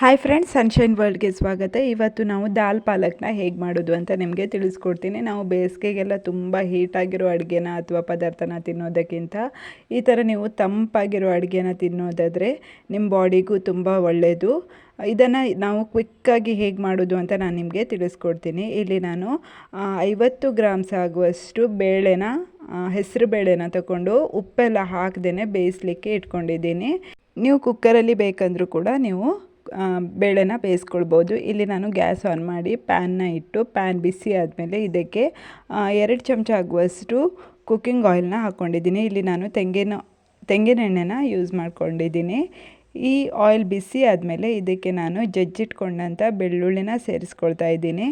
Hi friends sunshine ವರ್ಲ್ಡ್ಗೆ ಸ್ವಾಗತ. ಇವತ್ತು ನಾವು ದಾಲ್ ಪಾಲಕ್ನ ಹೇಗೆ ಮಾಡೋದು ಅಂತ ನಿಮಗೆ ತಿಳಿಸ್ಕೊಡ್ತೀನಿ. ನಾವು ಬೇಸಿಗೆಗೆಲ್ಲ ತುಂಬ ಹೀಟಾಗಿರೋ ಅಡುಗೆನ ಅಥವಾ ಪದಾರ್ಥನ ತಿನ್ನೋದಕ್ಕಿಂತ ಈ ಥರ ನೀವು ತಂಪಾಗಿರೋ ಅಡುಗೆನ ತಿನ್ನೋದಾದರೆ ನಿಮ್ಮ ಬಾಡಿಗೂ ತುಂಬ ಒಳ್ಳೆಯದು ಇದನ್ನು ನಾವು ಕ್ವಿಕ್ಕಾಗಿ ಹೇಗೆ ಮಾಡೋದು ಅಂತ ನಾನು ನಿಮಗೆ ತಿಳಿಸ್ಕೊಡ್ತೀನಿ. ಇಲ್ಲಿ ನಾನು ಐವತ್ತು ಗ್ರಾಮ್ಸ್ ಆಗುವಷ್ಟು ಬೇಳೆನ ಹೆಸರು ಬೇಳೆನ ತಗೊಂಡು ಉಪ್ಪೆಲ್ಲ ಹಾಕ್ದೇ ಬೇಯಿಸ್ಲಿಕ್ಕೆ ಇಟ್ಕೊಂಡಿದ್ದೀನಿ. ನೀವು ಕುಕ್ಕರಲ್ಲಿ ಬೇಕಂದರೂ ಕೂಡ ನೀವು ಬೇಳೆನ ಬೇಯಿಸ್ಕೊಳ್ಬೋದು. ಇಲ್ಲಿ ನಾನು ಗ್ಯಾಸ್ ಆನ್ ಮಾಡಿ ಪ್ಯಾನ್ನ ಇಟ್ಟು ಪ್ಯಾನ್ ಬಿಸಿ ಆದಮೇಲೆ ಇದಕ್ಕೆ ಎರಡು ಚಮಚ ಆಗುವಷ್ಟು ಕುಕ್ಕಿಂಗ್ ಆಯಿಲ್ನ ಹಾಕ್ಕೊಂಡಿದ್ದೀನಿ ಇಲ್ಲಿ ನಾನು ತೆಂಗಿನ ತೆಂಗಿನ ಎಣ್ಣೆನ ಯೂಸ್ ಮಾಡ್ಕೊಂಡಿದ್ದೀನಿ. ಈ ಆಯಿಲ್ ಬಿಸಿ ಆದಮೇಲೆ ಇದಕ್ಕೆ ನಾನು ಜಜ್ಜಿಟ್ಕೊಂಡಂಥ ಬೆಳ್ಳುಳ್ಳಿನ ಸೇರಿಸ್ಕೊಳ್ತಾ ಇದ್ದೀನಿ.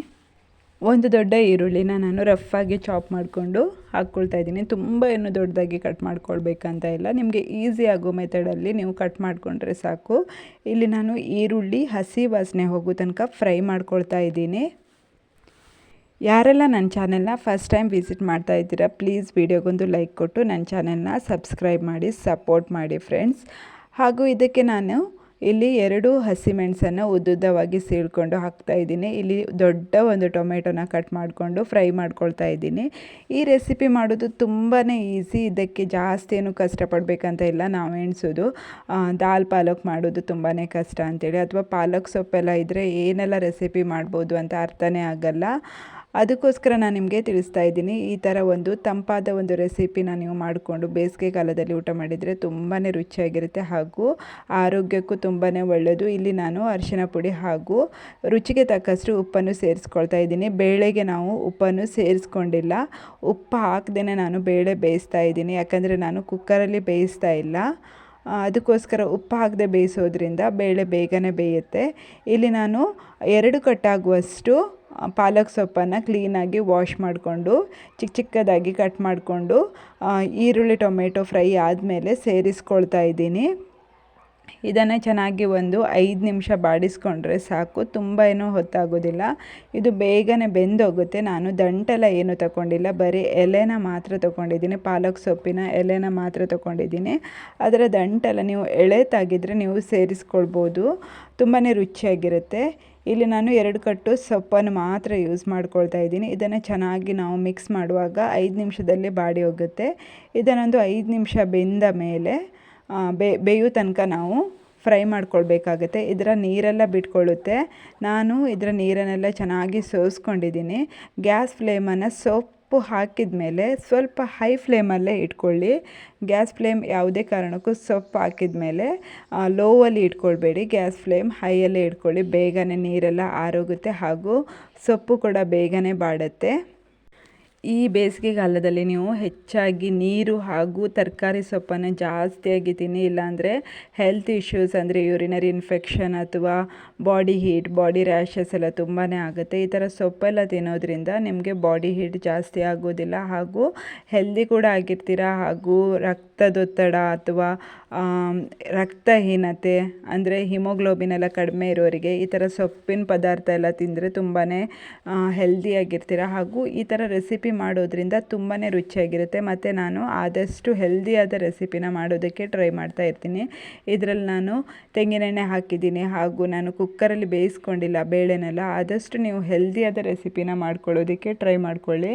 ಒಂದು ದೊಡ್ಡ ಈರುಳ್ಳಿನ ನಾನು ರಫಾಗಿ ಚಾಪ್ ಮಾಡಿಕೊಂಡು ಹಾಕ್ಕೊಳ್ತಾ ಇದ್ದೀನಿ. ತುಂಬ ಏನು ದೊಡ್ಡದಾಗಿ ಕಟ್ ಮಾಡ್ಕೊಳ್ಬೇಕಂತ ಇಲ್ಲ. ನಿಮಗೆ ಈಸಿ ಆಗೋ ಮೆಥಡಲ್ಲಿ ನೀವು ಕಟ್ ಮಾಡಿಕೊಂಡ್ರೆ ಸಾಕು. ಇಲ್ಲಿ ನಾನು ಈರುಳ್ಳಿ, ಹಸಿ ವಾಸನೆ ಹೋಗೋ ತನಕ ಫ್ರೈ ಮಾಡ್ಕೊಳ್ತಾ ಇದ್ದೀನಿ. ಯಾರೆಲ್ಲ ನನ್ನ ಚಾನೆಲ್ನ ಫಸ್ಟ್ ಟೈಮ್ ವಿಸಿಟ್ ಮಾಡ್ತಾ ಇದ್ದೀರಾ ಪ್ಲೀಸ್ ವಿಡಿಯೋಗೊಂದು ಲೈಕ್ ಕೊಟ್ಟು ನನ್ನ ಚಾನೆಲ್ನ ಸಬ್ಸ್ಕ್ರೈಬ್ ಮಾಡಿ ಸಪೋರ್ಟ್ ಮಾಡಿ ಫ್ರೆಂಡ್ಸ್ ಹಾಗೂ ಇದಕ್ಕೆ ನಾನು ಇಲ್ಲಿ ಎರಡು ಹಸಿಮೆಣಸನ್ನು ಉದ್ದುದ್ದವಾಗಿ ಸೀಳ್ಕೊಂಡು ಹಾಕ್ತಾ ಇದ್ದೀನಿ. ಇಲ್ಲಿ ದೊಡ್ಡ ಒಂದು ಟೊಮೆಟೊನ ಕಟ್ ಮಾಡಿಕೊಂಡು ಫ್ರೈ ಮಾಡ್ಕೊಳ್ತಾ ಇದ್ದೀನಿ. ಈ ರೆಸಿಪಿ ಮಾಡೋದು ತುಂಬಾ ಈಸಿ, ಇದಕ್ಕೆ ಜಾಸ್ತಿ ಏನು ಕಷ್ಟಪಡಬೇಕಂತ ಇಲ್ಲ, ನಾವು ಎಣಿಸೋದು. ದಾಲ್ ಪಾಲಕ್ ಮಾಡೋದು ತುಂಬಾ ಕಷ್ಟ ಅಂತೇಳಿ. ಅಥವಾ ಪಾಲಕ್ ಸೊಪ್ಪೆಲ್ಲ ಇದ್ದರೆ ಏನೆಲ್ಲ ರೆಸಿಪಿ ಮಾಡ್ಬೋದು ಅಂತ ಅರ್ಥನೇ ಆಗಲ್ಲ. ಅದಕ್ಕೋಸ್ಕರ ನಾನು ನಿಮಗೆ ತಿಳಿಸ್ತಾ ಇದ್ದೀನಿ, ಈ ಥರ ಒಂದು ತಂಪಾದ ಒಂದು ರೆಸಿಪಿನ ನೀವು ಮಾಡಿಕೊಂಡು ಬೇಸಿಗೆ ಕಾಲದಲ್ಲಿ ಊಟ ಮಾಡಿದರೆ ತುಂಬಾ ರುಚಿಯಾಗಿರುತ್ತೆ ಹಾಗೂ ಆರೋಗ್ಯಕ್ಕೂ ತುಂಬಾ ಒಳ್ಳೆಯದು. ಇಲ್ಲಿ ನಾನು ಅರಿಶಿನ ಪುಡಿ ಹಾಗೂ ರುಚಿಗೆ ತಕ್ಕಷ್ಟು ಉಪ್ಪನ್ನು ಸೇರಿಸ್ಕೊಳ್ತಾ ಇದ್ದೀನಿ. ಬೇಳೆಗೆ ನಾವು ಉಪ್ಪನ್ನು ಸೇರಿಸ್ಕೊಂಡಿಲ್ಲ. ಉಪ್ಪು ಹಾಕ್ದೇ ನಾನು ಬೇಳೆ ಬೇಯಿಸ್ತಾ ಇದ್ದೀನಿ. ಯಾಕಂದರೆ ನಾನು ಕುಕ್ಕರಲ್ಲಿ ಬೇಯಿಸ್ತಾ ಇಲ್ಲ. ಅದಕ್ಕೋಸ್ಕರ ಉಪ್ಪು ಹಾಕದೆ ಬೇಯಿಸೋದ್ರಿಂದ ಬೇಳೆ ಬೇಗನೆ ಬೇಯುತ್ತೆ. ಇಲ್ಲಿ ನಾನು ಎರಡು ಕಟ್ಟಾಗುವಷ್ಟು ಪಾಲಕ್ ಸೊಪ್ಪನ್ನು ಕ್ಲೀನಾಗಿ ವಾಶ್ ಮಾಡಿಕೊಂಡು ಚಿಕ್ಕ ಚಿಕ್ಕದಾಗಿ ಕಟ್ ಮಾಡಿಕೊಂಡು ಈರುಳ್ಳಿ, ಟೊಮೆಟೊ ಫ್ರೈ ಆದಮೇಲೆ ಸೇರಿಸ್ಕೊಳ್ತಾ ಇದ್ದೀನಿ. ಇದನ್ನು ಚೆನ್ನಾಗಿ ಒಂದು ಐದು ನಿಮಿಷ ಬಾಡಿಸ್ಕೊಂಡ್ರೆ ಸಾಕು. ತುಂಬ ಏನೂ ಹೊತ್ತಾಗೋದಿಲ್ಲ. ಇದು ಬೇಗನೆ ಬೆಂದೋಗುತ್ತೆ. ನಾನು ದಂಟೆಲ್ಲ ಏನು ತಗೊಂಡಿಲ್ಲ. ಬರೀ ಎಲೆನ ಮಾತ್ರ ತಗೊಂಡಿದ್ದೀನಿ. ಪಾಲಕ್ ಸೊಪ್ಪಿನ ಎಲೆನ ಮಾತ್ರ ತಗೊಂಡಿದ್ದೀನಿ. ಅದರ ದಂಟೆಲ್ಲ ನೀವು ಎಳೆ ತಾಗಿದ್ರೆ ನೀವು ಸೇರಿಸ್ಕೊಳ್ಬೋದು. ತುಂಬಾ ರುಚಿಯಾಗಿರುತ್ತೆ. ಇಲ್ಲಿ ನಾನು ಎರಡು ಕಟ್ಟು ಸೊಪ್ಪನ್ನು ಮಾತ್ರ ಯೂಸ್ ಮಾಡ್ಕೊಳ್ತಾ ಇದ್ದೀನಿ. ಇದನ್ನು ಚೆನ್ನಾಗಿ ನಾವು ಮಿಕ್ಸ್ ಮಾಡುವಾಗ ಐದು ನಿಮಿಷದಲ್ಲಿ ಬಾಡಿ ಹೋಗುತ್ತೆ. ಇದನ್ನೊಂದು ಐದು ನಿಮಿಷ ಬೆಂದ ಮೇಲೆ ಬೇಯೋ ತನಕ ನಾವು ಫ್ರೈ ಮಾಡ್ಕೊಳ್ಬೇಕಾಗತ್ತೆ. ಇದರ ನೀರೆಲ್ಲ ಬಿಟ್ಕೊಳ್ಳುತ್ತೆ. ನಾನು ಇದರ ನೀರನ್ನೆಲ್ಲ ಚೆನ್ನಾಗಿ ಸೋಸ್ಕೊಂಡಿದ್ದೀನಿ. ಗ್ಯಾಸ್ ಫ್ಲೇಮನ್ನು ಸೊಪ್ಪು ಹಾಕಿದ ಮೇಲೆ ಸ್ವಲ್ಪ ಹೈ ಫ್ಲೇಮಲ್ಲೇ ಇಟ್ಕೊಳ್ಳಿ. ಗ್ಯಾಸ್ ಫ್ಲೇಮ್ ಯಾವುದೇ ಕಾರಣಕ್ಕೂ ಸೊಪ್ಪು ಹಾಕಿದ ಮೇಲೆ ಲೋವಲ್ಲಿ ಇಟ್ಕೊಳ್ಬೇಡಿ. ಗ್ಯಾಸ್ ಫ್ಲೇಮ್ ಹೈಯಲ್ಲೇ ಇಟ್ಕೊಳ್ಳಿ. ಬೇಗನೆ ನೀರೆಲ್ಲ ಆರೋಗುತ್ತೆ ಹಾಗೂ ಸೊಪ್ಪು ಕೂಡ ಬೇಗನೆ ಬಾಡುತ್ತೆ. ಈ ಬೇಸಿಗೆಗಾಲದಲ್ಲಿ ನೀವು ಹೆಚ್ಚಾಗಿ ನೀರು ಹಾಗೂ ತರಕಾರಿ ಸೊಪ್ಪನ್ನು ಜಾಸ್ತಿಯಾಗಿ ತಿನ್ನಿ ಇಲ್ಲಾಂದರೆ ಹೆಲ್ತ್ ಇಶ್ಯೂಸ್ ಅಂದರೆ ಯೂರಿನರಿ ಇನ್ಫೆಕ್ಷನ್ ಅಥವಾ ಬಾಡಿ ಹೀಟ್ ಬಾಡಿ ರ್ಯಾಷಸ್ ಎಲ್ಲ ತುಂಬಾ ಆಗುತ್ತೆ. ಈ ಥರ ಸೊಪ್ಪೆಲ್ಲ ತಿನ್ನೋದ್ರಿಂದ ನಿಮಗೆ ಬಾಡಿ ಹೀಟ್ ಜಾಸ್ತಿ ಆಗೋದಿಲ್ಲ ಹಾಗೂ ಹೆಲ್ದಿ ಕೂಡ ಆಗಿರ್ತೀರ ಹಾಗೂ ರಕ್ತದೊತ್ತಡ ಅಥವಾ ರಕ್ತಹೀನತೆ ಅಂದರೆ ಹಿಮೋಗ್ಲೋಬಿನ್ ಎಲ್ಲ ಕಡಿಮೆ ಇರೋರಿಗೆ ಈ ಥರ ಸೊಪ್ಪಿನ ಪದಾರ್ಥ ಎಲ್ಲ ತಿಂದರೆ ತುಂಬಾ ಹೆಲ್ದಿಯಾಗಿರ್ತೀರ ಹಾಗೂ ಈ ಥರ ರೆಸಿಪಿ ಮಾಡೋದ್ರಿಂದ ತುಂಬಾ ರುಚಿಯಾಗಿರುತ್ತೆ. ಮತ್ತು ನಾನು ಆದಷ್ಟು ಹೆಲ್ದಿಯಾದ ರೆಸಿಪಿನ ಮಾಡೋದಕ್ಕೆ ಟ್ರೈ ಮಾಡ್ತಾ ಇರ್ತೀನಿ. ಇದರಲ್ಲಿ ನಾನು ತೆಂಗಿನೆಣ್ಣೆ ಹಾಕಿದ್ದೀನಿ. ಹಾಗೂ ನಾನು ಕುಕ್ಕರಲ್ಲಿ ಬೇಯಿಸ್ಕೊಂಡಿಲ್ಲ ಬೇಳೆನೆಲ್ಲ. ಆದಷ್ಟು ನೀವು ಹೆಲ್ದಿಯಾದ ರೆಸಿಪಿನ ಮಾಡ್ಕೊಳ್ಳೋದಕ್ಕೆ ಟ್ರೈ ಮಾಡ್ಕೊಳ್ಳಿ.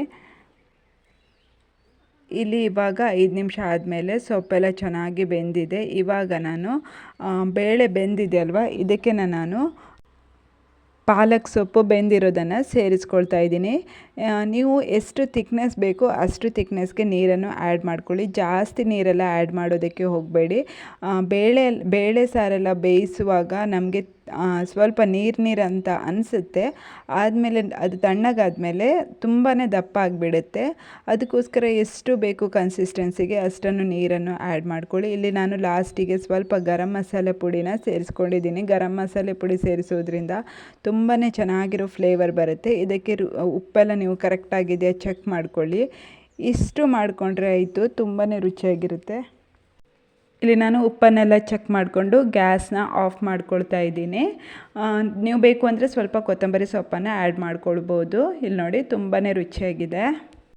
ಇಲ್ಲಿ ಇವಾಗ ಐದು ನಿಮಿಷ ಆದಮೇಲೆ ಸೊಪ್ಪೆಲ್ಲ ಚೆನ್ನಾಗಿ ಬೆಂದಿದೆ. ಇವಾಗ ನಾನು ಬೇಳೆ ಬೆಂದಿದೆ ಅಲ್ವಾ? ಇದಕ್ಕೆ ನಾನು ಪಾಲಕ್ ಸೊಪ್ಪು ಬೆಂದಿರೋದನ್ನು ಸೇರಿಸ್ಕೊಳ್ತಾ ಇದ್ದೀನಿ. ನೀವು ಎಷ್ಟು ಥಿಕ್ನೆಸ್ ಬೇಕೋ ಅಷ್ಟು ಥಿಕ್ನೆಸ್ಗೆ ನೀರನ್ನು ಆ್ಯಡ್ ಮಾಡ್ಕೊಳ್ಳಿ. ಜಾಸ್ತಿ ನೀರೆಲ್ಲ ಆ್ಯಡ್ ಮಾಡೋದಕ್ಕೆ ಹೋಗಬೇಡಿ. ಬೇಳೆ ಬೇಳೆ ಸಾರೆಲ್ಲ ಬೇಯಿಸುವಾಗ ನಮಗೆ ಸ್ವಲ್ಪ ನೀರು ನೀರು ಅಂತ ಅನಿಸುತ್ತೆ. ಆದಮೇಲೆ ಅದು ತಣ್ಣಗಾದಮೇಲೆ ತುಂಬಾ ದಪ್ಪ ಆಗಿಬಿಡುತ್ತೆ. ಅದಕ್ಕೋಸ್ಕರ ಎಷ್ಟು ಬೇಕು ಕನ್ಸಿಸ್ಟೆನ್ಸಿಗೆ ಅಷ್ಟನ್ನು ನೀರನ್ನು ಆ್ಯಡ್ ಮಾಡ್ಕೊಳ್ಳಿ. ಇಲ್ಲಿ ನಾನು ಲಾಸ್ಟಿಗೆ ಸ್ವಲ್ಪ ಗರಂ ಮಸಾಲೆ ಪುಡಿನ ಸೇರಿಸ್ಕೊಂಡಿದ್ದೀನಿ. ಗರಂ ಮಸಾಲೆ ಪುಡಿ ಸೇರಿಸೋದ್ರಿಂದ ತುಂಬಾ ಚೆನ್ನಾಗಿರೋ ಫ್ಲೇವರ್ ಬರುತ್ತೆ. ಇದಕ್ಕೆ ಉಪ್ಪೆಲ್ಲ ನೀವು ಕರೆಕ್ಟಾಗಿದೆಯಾ ಚೆಕ್ ಮಾಡ್ಕೊಳ್ಳಿ. ಇಷ್ಟು ಮಾಡಿಕೊಂಡ್ರೆ ಆಯಿತು. ತುಂಬಾ ರುಚಿಯಾಗಿರುತ್ತೆ. ಇಲ್ಲಿ ನಾನು ಉಪ್ಪನ್ನೆಲ್ಲ ಚೆಕ್ ಮಾಡಿಕೊಂಡು ಗ್ಯಾಸ್ನ ಆಫ್ ಮಾಡ್ಕೊಳ್ತಾ ಇದ್ದೀನಿ. ನೀವು ಬೇಕು ಅಂದರೆ ಸ್ವಲ್ಪ ಕೊತ್ತಂಬರಿ ಸೊಪ್ಪನ್ನು ಆ್ಯಡ್ ಮಾಡ್ಕೊಳ್ಬೋದು. ಇಲ್ಲಿ ನೋಡಿ ತುಂಬಾ ರುಚಿಯಾಗಿದೆ.